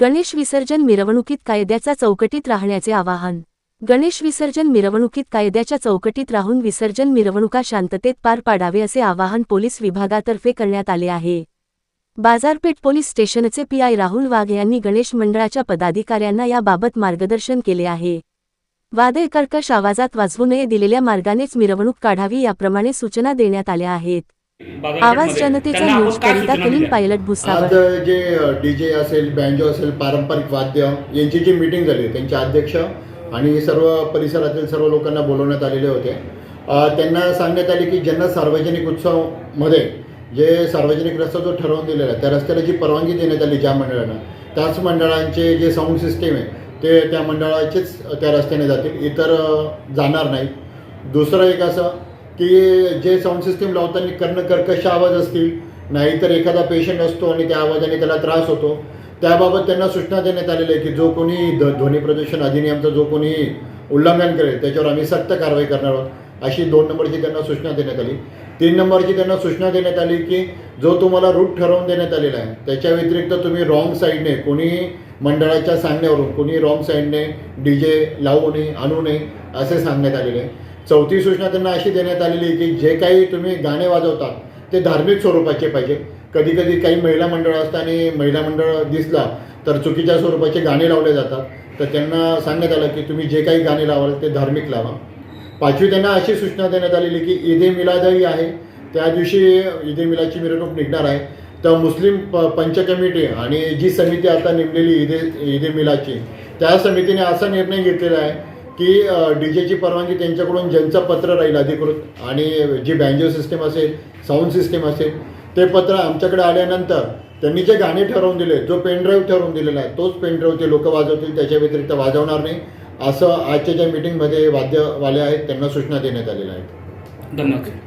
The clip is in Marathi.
गणेश विसर्जन मिरवणुकीत कायद्याच्या चौकटीत राहण्याचे आवाहन. गणेश विसर्जन मिरवणुकीत कायद्याच्या चौकटीत राहून विसर्जन मिरवणुका शांततेत पार पाडावे असे आवाहन पोलीस विभागातर्फे करण्यात आले आहे. बाजारपेठ पोलीस स्टेशनचे पीआय राहुल वाघ यांनी गणेश मंडळाच्या पदाधिकाऱ्यांना याबाबत मार्गदर्शन केले आहे. वादळ कर्कश आवाजात वाजवू नये दिलेल्या मार्गानेच मिरवणूक काढावी याप्रमाणे सूचना देण्यात आल्या आहेत. आवाज जनतेचा न्यूज करिता कलीन पायलट भुसावळ. आज जे डीजे असेल बँजो असेल पारंपरिक वाद्य यांची जी मीटिंग झाली त्यांचे अध्यक्ष आणि सर्व परिसरातील सर्व लोकांना बोलवण्यात आलेले होते. त्यांना सांगण्यात आले की ज्यांना सार्वजनिक उत्सवमध्ये जे सार्वजनिक रस्ता जो ठरवून दिलेला आहे त्या रस्त्याला जी परवानगी देण्यात आली ज्या मंडळांना त्याच मंडळांचे जे साऊंड सिस्टीम आहे ते त्या मंडळाचेच त्या रस्त्याने जातील. इतर जाणार नाहीत. दुसरं एक असं की जे साऊंड सिस्टीम लावताना कर्ण कर्कश आवाज असतील नाहीतर एखादा पेशंट असतो आणि त्या आवाजाने त्याला त्रास होतो त्याबाबत त्यांना सूचना देण्यात आलेल्या आहे की जो कोणी ध ध्वनी प्रदूषण अधिनियमचा जो कोणी उल्लंघन करेल त्याच्यावर आम्ही सक्त कारवाई करणार आहोत. अशी दोन नंबरची त्यांना सूचना देण्यात आली. तीन नंबरची त्यांना सूचना देण्यात आली की जो तुम्हाला रूट ठरवून देण्यात आलेला आहे त्याच्या व्यतिरिक्त तुम्ही रॉंग साईडने कोणी मंडळाच्या सांगण्यावरून कोणी रॉंग साईडने डी जे लावू नये आणू नये असे सांगण्यात आलेले आहे. चौथी सूचना त्यांना अशी देण्यात आलेली की जे काही तुम्ही गाणे वाजवतात ते धार्मिक स्वरूपाचे पाहिजे. कधी कधी काही महिला मंडळ असतात आणि महिला मंडळ दिसला तर चुकीच्या स्वरूपाचे गाणे लावले जातात. तर त्यांना सांगण्यात आलं की तुम्ही जे काही गाणे लावाल ते धार्मिक लावा. पाचवी त्यांना अशी सूचना देण्यात आलेली की ईद ए मिलादही आहे. त्या दिवशी ईद ए मिलाची मिरवणूक निघणार आहे. तर मुस्लिम प पंच कमिटी आणि जी समिती आता नेमलेली ईद ईद ए मिलाची त्या समितीने असा निर्णय घेतलेला आहे की डी जेची परवानगी त्यांच्याकडून ज्यांचं पत्र राहील अधिकृत आणि जी बँजो सिस्टीम असेल साऊंड सिस्टीम असेल ते पत्र आमच्याकडे आल्यानंतर त्यांनी जे गाणे ठरवून दिले जो पेनड्राईव्ह ठरवून दिलेला आहे तोच पेनड्राईव्ह ते लोक वाजवतील त्याच्या व्यतिरिक्त वाजवणार नाही असं आजच्या ज्या मीटिंगमध्ये वाद्यवाले आहेत त्यांना सूचना देण्यात आलेल्या आहेत. धन्यवाद.